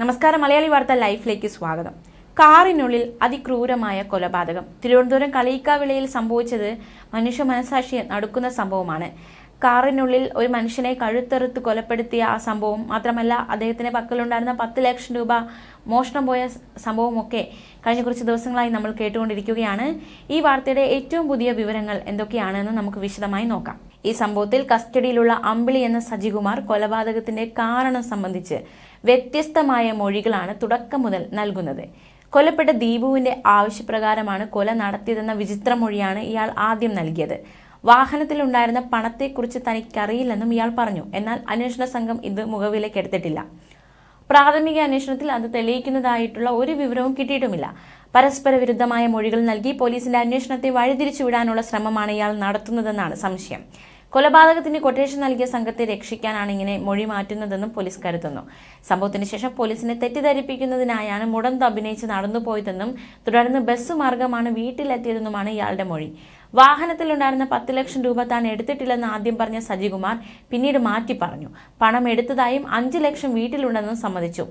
നമസ്കാരം മലയാളി വാർത്ത ലൈഫിലേക്ക് സ്വാഗതം. കാറിനുള്ളിൽ അതിക്രൂരമായ കൊലപാതകം. തിരുവനന്തപുരം കളിയിക്കാവിളയിൽ സംഭവിച്ചത് മനുഷ്യ മനസാക്ഷിയെ നടുക്കുന്ന സംഭവമാണ്. കാറിനുള്ളിൽ ഒരു മനുഷ്യനെ കഴുത്തെറുത്ത് കൊലപ്പെടുത്തിയ ആ സംഭവം മാത്രമല്ല അദ്ദേഹത്തിന്റെ പക്കലുണ്ടായിരുന്ന പത്ത് ലക്ഷം രൂപ മോഷണം പോയ സംഭവമൊക്കെ കഴിഞ്ഞ കുറച്ച് ദിവസങ്ങളായി നമ്മൾ കേട്ടുകൊണ്ടിരിക്കുകയാണ്. ഈ വാർത്തയുടെ ഏറ്റവും പുതിയ വിവരങ്ങൾ എന്തൊക്കെയാണെന്ന് നമുക്ക് വിശദമായി നോക്കാം. ഈ സംഭവത്തിൽ കസ്റ്റഡിയിലുള്ള അമ്പിളി എന്ന സജികുമാർ കൊലപാതകത്തിന്റെ കാരണം സംബന്ധിച്ച് വ്യത്യസ്തമായ മൊഴികളാണ് തുടക്കം മുതൽ നൽകുന്നത്. കൊല്ലപ്പെട്ട ദീപുവിന്റെ ആവശ്യപ്രകാരമാണ് കൊല നടത്തിയതെന്ന വിചിത്ര മൊഴിയാണ് ഇയാൾ ആദ്യം നൽകിയത്. വാഹനത്തിലുണ്ടായിരുന്ന പണത്തെക്കുറിച്ച് തനിക്കറിയില്ലെന്നും ഇയാൾ പറഞ്ഞു. എന്നാൽ അന്വേഷണ സംഘം ഇത് മുഖവിലേക്കെടുത്തിട്ടില്ല പ്രാഥമിക അന്വേഷണത്തിൽ അത് തെളിയിക്കുന്നതായിട്ടുള്ള ഒരു വിവരവും കിട്ടിയിട്ടുമില്ല. പരസ്പര വിരുദ്ധമായ മൊഴികൾ നൽകി പോലീസിന്റെ അന്വേഷണത്തെ വഴിതിരിച്ചുവിടാനുള്ള ശ്രമമാണ് ഇയാൾ നടത്തുന്നതെന്നാണ് സംശയം. കൊലപാതകത്തിന് കൊട്ടേഷൻ നൽകിയ സംഘത്തെ രക്ഷിക്കാനാണ് ഇങ്ങനെ മൊഴി മാറ്റുന്നതെന്നും പോലീസ് കരുതുന്നു. സംഭവത്തിന് ശേഷം പോലീസിനെ തെറ്റിദ്ധരിപ്പിക്കുന്നതിനായാണ് മുടന്ത് അഭിനയിച്ച് നടന്നുപോയതെന്നും തുടർന്ന് ബസ് മാർഗമാണ് വീട്ടിലെത്തിയതെന്നുമാണ് ഇയാളുടെ മൊഴി. വാഹനത്തിലുണ്ടായിരുന്ന പത്ത് ലക്ഷം രൂപ താൻ എടുത്തിട്ടില്ലെന്ന് ആദ്യം പറഞ്ഞ സജികുമാർ പിന്നീട് മാറ്റി പറഞ്ഞു. പണം എടുത്തതായും അഞ്ച് ലക്ഷം വീട്ടിലുണ്ടെന്നും സമ്മതിച്ചു.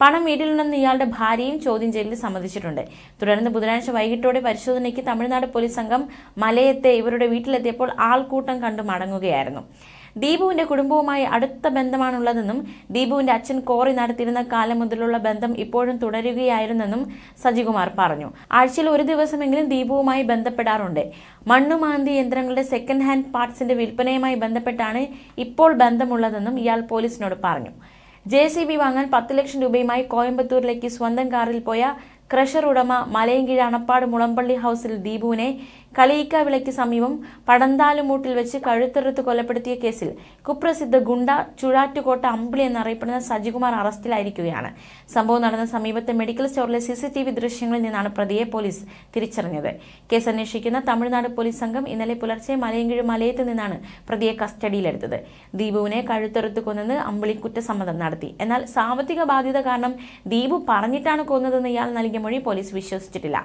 പണം വീട്ടിലുണ്ടെന്ന് ഇയാളുടെ ഭാര്യയും ചോദ്യം ചെയ്യലിൽ സമ്മതിച്ചിട്ടുണ്ട്. തുടർന്ന് ബുധനാഴ്ച വൈകിട്ടോടെ പരിശോധനയ്ക്ക് തമിഴ്നാട് പോലീസ് സംഘം മലയത്തെ ഇവരുടെ വീട്ടിലെത്തിയപ്പോൾ ആൾക്കൂട്ടം കണ്ടു മടങ്ങുകയായിരുന്നു. ദീപുവിന്റെ കുടുംബവുമായി അടുത്ത ബന്ധമാണുള്ളതെന്നും ദീപുവിന്റെ അച്ഛൻ കോറി നടത്തിയിരുന്ന കാലം മുതലുള്ള ബന്ധം ഇപ്പോഴും തുടരുകയായിരുന്നെന്നും സജികുമാർ പറഞ്ഞു. ആഴ്ചയിൽ ഒരു ദിവസമെങ്കിലും ദീപുവുമായി ബന്ധപ്പെടാറുണ്ട്. മണ്ണുമാന്തി യന്ത്രങ്ങളുടെ സെക്കൻഡ് ഹാൻഡ് പാർട്സിന്റെ വിൽപ്പനയുമായി ബന്ധപ്പെട്ടാണ് ഇപ്പോൾ ബന്ധമുള്ളതെന്നും ഇയാൾ പോലീസിനോട് പറഞ്ഞു. ജെ സി ബി വാങ്ങാൻ പത്ത് ലക്ഷം രൂപയുമായി കോയമ്പത്തൂരിലേക്ക് സ്വന്തം കാറിൽ പോയ ക്രഷർ ഉടമ മലയങ്കിഴ അണപ്പാട് മുളമ്പള്ളി ഹൌസിൽ ദീപുവിനെ കളിയിക്ക വിളയ്ക്ക് സമീപം പടന്താലുമൂട്ടിൽ വെച്ച് കഴുത്തെറുത്ത് കൊലപ്പെടുത്തിയ കേസിൽ കുപ്രസിദ്ധ ഗുണ്ട ചുഴാറ്റുകോട്ട അമ്പിളി എന്നറിയപ്പെടുന്ന സജികുമാർ അറസ്റ്റിലായിരിക്കുകയാണ്. സംഭവം നടന്ന സമീപത്തെ മെഡിക്കൽ സ്റ്റോറിലെ സി സി ടി വി ദൃശ്യങ്ങളിൽ നിന്നാണ് പ്രതിയെ പോലീസ് തിരിച്ചറിഞ്ഞത്. കേസ് അന്വേഷിക്കുന്ന തമിഴ്നാട് പോലീസ് സംഘം ഇന്നലെ പുലർച്ചെ മലയങ്കിഴ് മലയത്ത് നിന്നാണ് പ്രതിയെ കസ്റ്റഡിയിലെടുത്തത്. ദീപുവിനെ കഴുത്തെറുത്ത് കൊന്നെന്ന് അമ്പിളി കുറ്റസമ്മതം നടത്തി. എന്നാൽ സാമ്പത്തിക ബാധ്യത കാരണം ദീപു പറഞ്ഞിട്ടാണ് കൊന്നതെന്ന് ഇയാൾ നൽകിയ മൊഴി പോലീസ് വിശ്വസിച്ചിട്ടില്ല.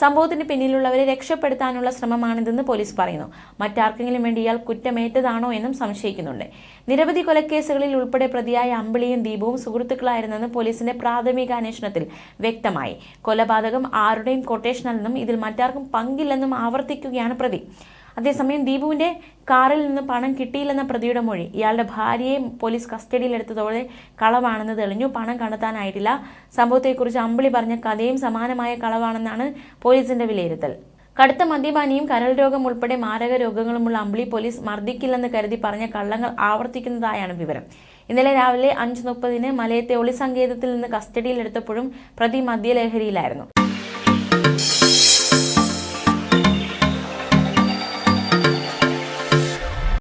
സംഭവത്തിന് പിന്നിലുള്ളവരെ രക്ഷപ്പെടുത്താനുള്ള ശ്രമമാണിതെന്ന് പോലീസ് പറയുന്നു. മറ്റാർക്കെങ്കിലും വേണ്ടി ഇയാൾ കുറ്റമേറ്റതാണോ എന്നും സംശയിക്കുന്നുണ്ട്. നിരവധി കൊലക്കേസുകളിൽ ഉൾപ്പെടെ പ്രതിയായ അമ്പിളിയും ദീപവും സുഹൃത്തുക്കളായിരുന്നെന്ന് പോലീസിന്റെ പ്രാഥമിക അന്വേഷണത്തിൽ വ്യക്തമായി. കൊലപാതകം ആരുടെയും കൊട്ടേഷനല്ലെന്നും ഇതിൽ മറ്റാർക്കും പങ്കില്ലെന്നും ആവർത്തിക്കുകയാണ് പ്രതി. അതേസമയം ദീപുവിന്റെ കാറിൽ നിന്ന് പണം കിട്ടിയില്ലെന്ന പ്രതിയുടെ മൊഴി. ഇയാളുടെ ഭാര്യയെ പോലീസ് കസ്റ്റഡിയിലെടുത്തതോടെ കളവാണെന്ന് തെളിഞ്ഞു. പണം കണ്ടെത്താനായിട്ടില്ല. സംഭവത്തെക്കുറിച്ച് അമ്പിളി പറഞ്ഞ കഥയും സമാനമായ കളവാണെന്നാണ് പോലീസിന്റെ വിലയിരുത്തൽ. കടുത്ത മദ്യപാനിയും കരൾ രോഗം ഉൾപ്പെടെ മാരക രോഗങ്ങളുമുള്ള അമ്പിളി പോലീസ് മർദ്ദിക്കില്ലെന്ന് കരുതി പറഞ്ഞ കള്ളങ്ങൾ ആവർത്തിക്കുന്നതായാണ് വിവരം. ഇന്നലെ രാവിലെ അഞ്ച് മുപ്പതിന് മലയത്തെ ഒളിസങ്കേതത്തിൽ നിന്ന് കസ്റ്റഡിയിലെടുത്തപ്പോഴും പ്രതി മദ്യലഹരിയിലായിരുന്നു.